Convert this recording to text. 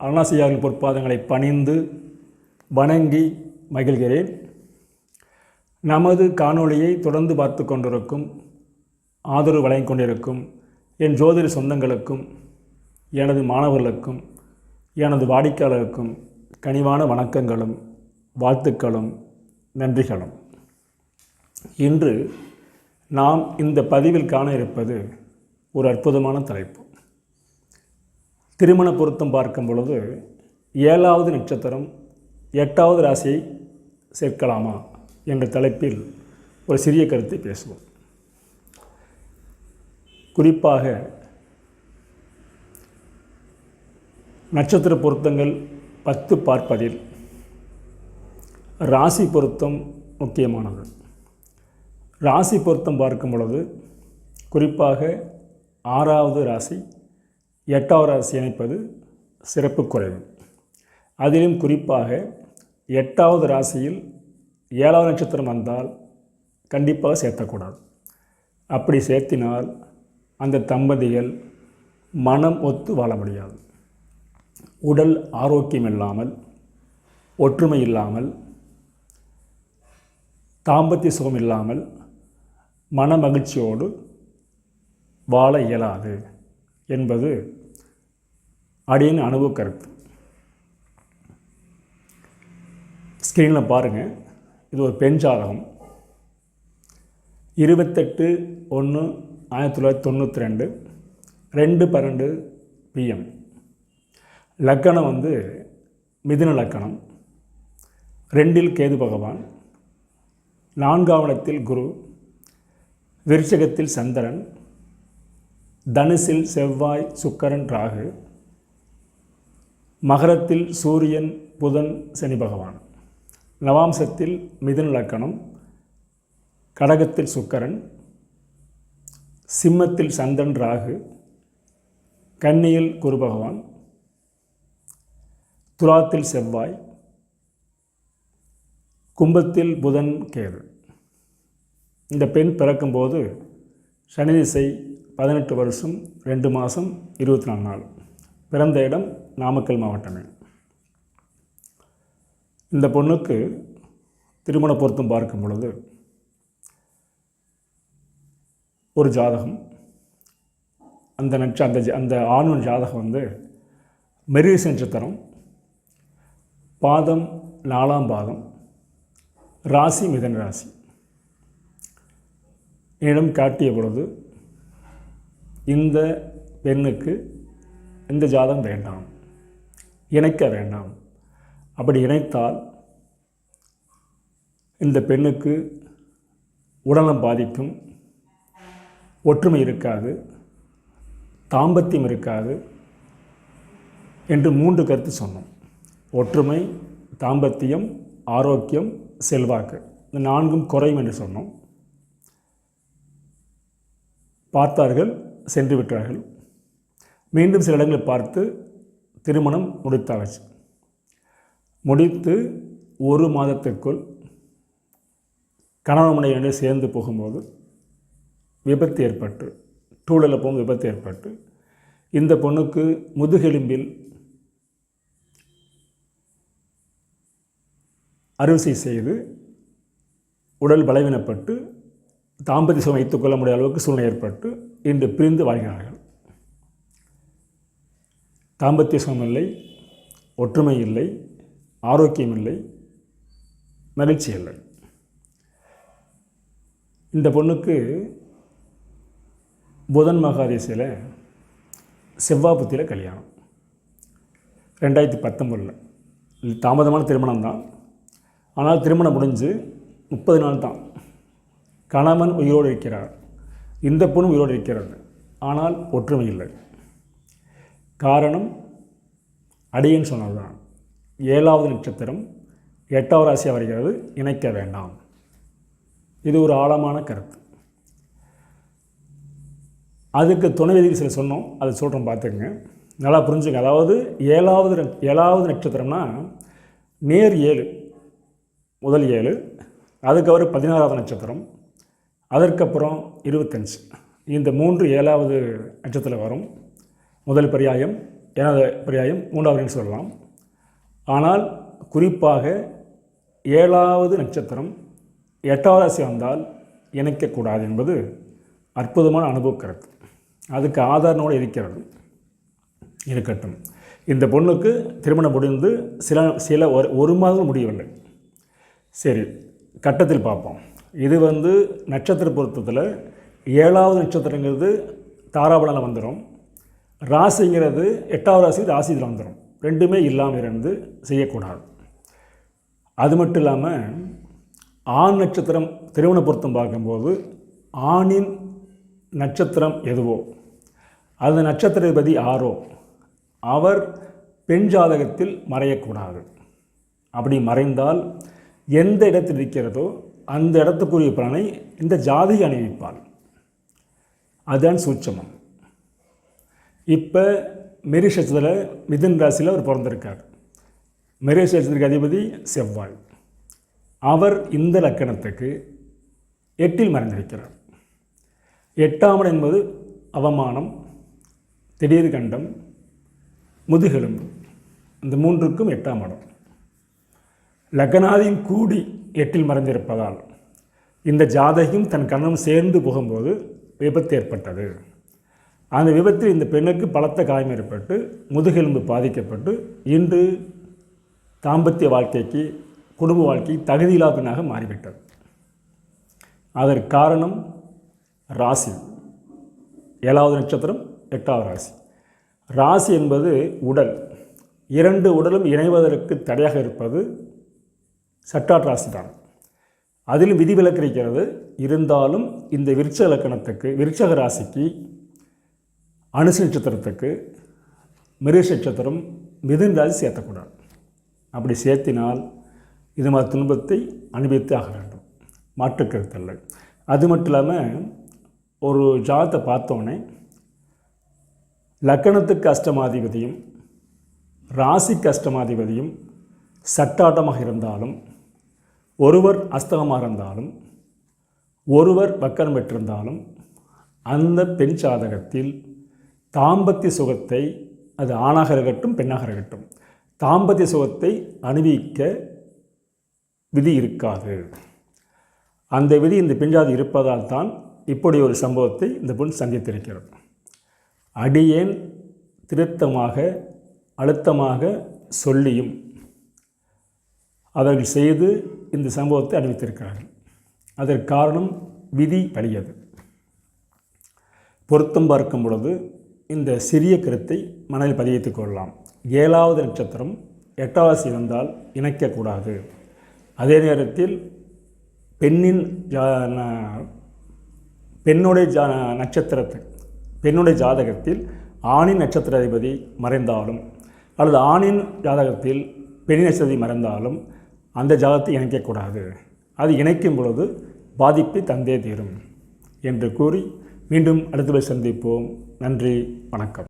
அருணாசியாவின் பொற்பாதங்களை பணிந்து வணங்கி மகிழ்கிறேன். நமது காணொளியை தொடர்ந்து பார்த்து கொண்டிருக்கும் ஆதரவு வழங்கிக் கொண்டிருக்கும் என் ஜோதிட சொந்தங்களுக்கும் எனது மாணவர்களுக்கும் எனது வாடிக்கையாளருக்கும் கனிவான வணக்கங்களும் வாழ்த்துக்களும் நன்றிகளும். இன்று நாம் இந்த பதிவில் காண இருப்பது ஒரு அற்புதமான தலைப்பு. திருமண பொருத்தம் பார்க்கும் பொழுது ஏழாவது நட்சத்திரம் எட்டாவது ராசியை சேர்க்கலாமா என்ற தலைப்பில் ஒரு சிறிய கருத்தை பேசுவோம். குறிப்பாக நட்சத்திர பொருத்தங்கள் பத்து பார்ப்பதில் ராசி பொருத்தம் முக்கியமானது. ராசி பொருத்தம் பார்க்கும் பொழுது குறிப்பாக ஆறாவது ராசி எட்டாவது ராசி இணைப்பது சிறப்பு குறைவு. அதிலும் குறிப்பாக எட்டாவது ராசியில் ஏழாவது நட்சத்திரம் வந்தால் கண்டிப்பாக சேர்த்தக்கூடாது. அப்படி சேர்த்தினால் அந்த தம்பதிகள் மனம் ஒத்து வாழ முடியாது. உடல் ஆரோக்கியம் இல்லாமல் ஒற்றுமை இல்லாமல் தாம்பத்திய சுகம் இல்லாமல் மன மகிழ்ச்சியோடு வாழ இயலாது என்பது அப்படின்னு அனுபவ கருத்து. ஸ்க்ரீனில் பாருங்கள் இது ஒரு பெண் ஜாதகம். இருபத்தெட்டு ஒன்று ஆயிரத்தி தொள்ளாயிரத்தி தொண்ணூற்றி ரெண்டு. ரெண்டு பன்னெண்டு பிஎம் லக்கணம் வந்து மிதுன லக்கணம். ரெண்டில் கேது பகவான். நான்காவணத்தில் குரு. விருச்சகத்தில் சந்திரன். தனுசில் செவ்வாய் சுக்கரன் ராகு. மகரத்தில் சூரியன் புதன் சனி பகவான். நவாம்சத்தில் மிதுன் லக்கணம் கடகத்தில் சுக்கரன் சிம்மத்தில் சந்தன் ராகு கன்னியில் குரு பகவான் துலாத்தில் செவ்வாய் கும்பத்தில் புதன் கேது. இந்த பெண் பிறக்கும்போது சனி திசை பதினெட்டு வருஷம் ரெண்டு மாதம் இருபத்தி நாலு நாள். பிறந்த இடம் நாமக்கல் மாவட்டமே. இந்த பொண்ணுக்கு திருமண பொருத்தம் பார்க்கும் பொழுது ஒரு ஜாதகம் அந்த நட்ச அந்த அந்த ஆணுன் ஜாதகம் வந்து மெரிஸ் நட்சத்திரம் பாதம் நாலாம் பாதம் ராசி மிதன் ராசி. என்னிடம் காட்டிய பொழுது இந்த பெண்ணுக்கு இந்த ஜாதம் வேண்டாம். இணைக்க வேண்டாம். அப்படி இணைத்தால் இந்த பெண்ணுக்கு உடலம் பாதிக்கும். ஒற்றுமை இருக்காது. தாம்பத்தியம் இருக்காது என்று மூன்று கருத்து சொன்னோம். ஒற்றுமை தாம்பத்தியம் ஆரோக்கியம் செல்வாக்கு. இந்த நான்கும் குறையும் என்று சொன்னோம். பார்த்தார்கள் சென்று விட்டார்கள் மீண்டும் சில இடங்களை பார்த்து திருமணம் முடித்தாச்சு. முடித்து ஒரு மாதத்திற்குள் கணவன் மனைவி சேர்ந்து போகும்போது விபத்து ஏற்பட்டு டூலில் போகும் விபத்து ஏற்பட்டு இந்த பொண்ணுக்கு முதுகெலும்பில் அறுவை செய்து உடல் பலவீனப்பட்டு தாம்பத்திய சுகம் வைத்துக்கொள்ள முடியாத அளவுக்கு சூழ்நிலை ஏற்பட்டு இன்று பிரிந்து வாழ்கிறார்கள். தாம்பத்திய சுகம் இல்லை ஒற்றுமை இல்லை ஆரோக்கியம் இல்லை மகிழ்ச்சி இல்லை இந்த பொண்ணுக்கு புதன் மகாதேசியில் செவ்வாபுத்தியில் கல்யாணம். ரெண்டாயிரத்தி பத்தொம்பதில் தாமதமான திருமணம் தான். ஆனால் திருமணம் முடிஞ்சு முப்பது நாள் தான். கணவன் உயிரோடு இருக்கிறார். இந்த பொண்ணு உயிரோடு இருக்கிறார் ஆனால் ஒற்றுமை இல்லை. காரணம் அடியன் சொன்னதுதான். ஏழாவது நட்சத்திரம் எட்டாவது ராசியாக வருகிறது இணைக்க வேண்டாம். இது ஒரு ஆழமான கருத்து. அதுக்கு துணை விதிகள் சில சொன்னோம். அதை சொல்கிறோம் பார்த்துக்குங்க. நல்லா புரிஞ்சுங்க. அதாவது ஏழாவது ஏழாவது நட்சத்திரம்னா நேர் ஏழு முதல் ஏழு அதுக்கப்புறம் பதினாறாவது நட்சத்திரம் அதற்கப்புறம் இருபத்தஞ்சு. இந்த மூன்று ஏழாவது நட்சத்திரம் வரும். முதல் பரியாயம் ஏழாவது பரியாயம் மூன்றாவது சொல்லலாம். ஆனால் குறிப்பாக ஏழாவது நட்சத்திரம் எட்டாவது ராசி வந்தால் இணைக்கக்கூடாது என்பது அற்புதமான அனுபவ கருத்து. அதுக்கு ஆதாரனோடு இருக்கிறது. இருக்கட்டும். இந்த பொண்ணுக்கு திருமணம் முடிந்து சில சில ஒரு ஒரு மாதம் முடியவில்லை. சரி கட்டத்தில் பார்ப்போம். இது வந்து நட்சத்திர பொருத்தத்தில் ஏழாவது நட்சத்திரங்கிறது தாராபலனில் வந்துடும் ராசிங்கிறது எட்டாவது ராசி ராசி வந்துடும் ரெண்டுமே இல்லாமல் இருந்து செய்யக்கூடாது. அது மட்டும் இல்லாமல் ஆண் நட்சத்திரம் திருமண பொருத்தம் பார்க்கும்போது ஆணின் நட்சத்திரம் எதுவோ அது நட்சத்திரபதி ஆரோ அவர் பெண் ஜாதகத்தில் மறையக்கூடாது. அப்படி மறைந்தால் எந்த இடத்தில் இருக்கிறதோ அந்த இடத்துக்குரிய பலனை இந்த ஜாதகி அணிவிப்பாள். அதுதான் சூட்சமம். இப்போ மெரிஷத்தில் மிதுன் ராசியில் அவர் பிறந்திருக்கார். மெரிஷத்திற்கு அதிபதி செவ்வாய். அவர் இந்த லக்கணத்துக்கு எட்டில் மறைந்திருக்கிறார். எட்டாம் என்பது அவமானம் திடீர் கண்டம் முதுகெலும்பு. இந்த மூன்றுக்கும் எட்டாம் இடம். லக்னாதியும் கூடி எட்டில் மறைந்திருப்பதால் இந்த ஜாதகியும் தன் கணவன் சேர்ந்து போகும்போது விபத்து ஏற்பட்டது. அந்த விபத்தில் இந்த பெண்ணுக்கு பலத்த காயம் ஏற்பட்டு முதுகெலும்பு பாதிக்கப்பட்டு இன்று தாம்பத்திய வாழ்க்கைக்கு குடும்ப வாழ்க்கை தகுதியில்லா பெண்ணாக மாறிவிட்டது. அதற்கு காரணம் ராசி. ஏழாவது நட்சத்திரம் எட்டாவது ராசி. ராசி என்பது உடல். இரண்டு உடலும் இணைவதற்கு தடையாக இருப்பது சட்டாட் ராசி தான் அதிலும் விதிவிலக்கு இருக்கிறது. இருந்தாலும் இந்த விருட்ச இலக்கணத்துக்கு விருட்சக ராசிக்கு அனுச நட்சத்திரத்துக்கு மிருஷ நட்சத்திரம் மிதுன் ராசி சேர்த்தக்கூடாது. அப்படி சேர்த்தினால் இது மாதிரி துன்பத்தை அனுபவித்து ஆக வேண்டும். மாற்றுக்கருத்தல்ல அது மட்டும் இல்லாமல் ஒரு ஜாதத்தை பார்த்தோன்னே லக்கணத்துக்கு அஷ்டமாதிபதியும் ராசிக்கு அஷ்டமாதிபதியும் சட்டாட்டமாக இருந்தாலும் ஒருவர் அஸ்தகமாக இருந்தாலும் ஒருவர் வக்கரம் பெற்றிருந்தாலும் அந்த பெண் ஜாதகத்தில் தாம்பத்திய சுகத்தை அது ஆணாக இருக்கட்டும் பெண்ணாக இருக்கட்டும் தாம்பத்திய சுகத்தை அனுபவிக்க விதி இருக்காது. அந்த விதி இந்த பெண்ஜாதி இருப்பதால் தான் இப்படி ஒரு சம்பவத்தை இந்த பெண் சந்தித்திருக்கிறது. அடியேன் திருத்தமாக அழுத்தமாக சொல்லியும் அவர்கள் செய்து இந்த சம்பவத்தை அறிவித்திருக்கிறார்கள் அதற்கு காரணம் விதி பழியது பொருத்தம் பார்க்கும் பொழுது இந்த சிறிய கருத்தை மனதில் பதிவித்துக் கொள்ளலாம். ஏழாவது நட்சத்திரம் எட்டாவது வந்தால் இணைக்கக்கூடாது. அதே நேரத்தில் பெண்ணின் ஜா பெண்ணுடைய ஜா நட்சத்திரத்தை பெண்ணுடைய ஜாதகத்தில் ஆணின் நட்சத்திர அதிபதி மறைந்தாலும் அல்லது ஆணின் ஜாதகத்தில் பெண்ணின் நட்சத்திரத்தை மறைந்தாலும் அந்த ஜாதகத்தை இணைக்கக்கூடாது. அது இணைக்கும் பொழுது பாதிப்பை தந்தே தீரும் என்று கூறி மீண்டும் அடுத்த சந்திப்போம். நன்றி வணக்கம்.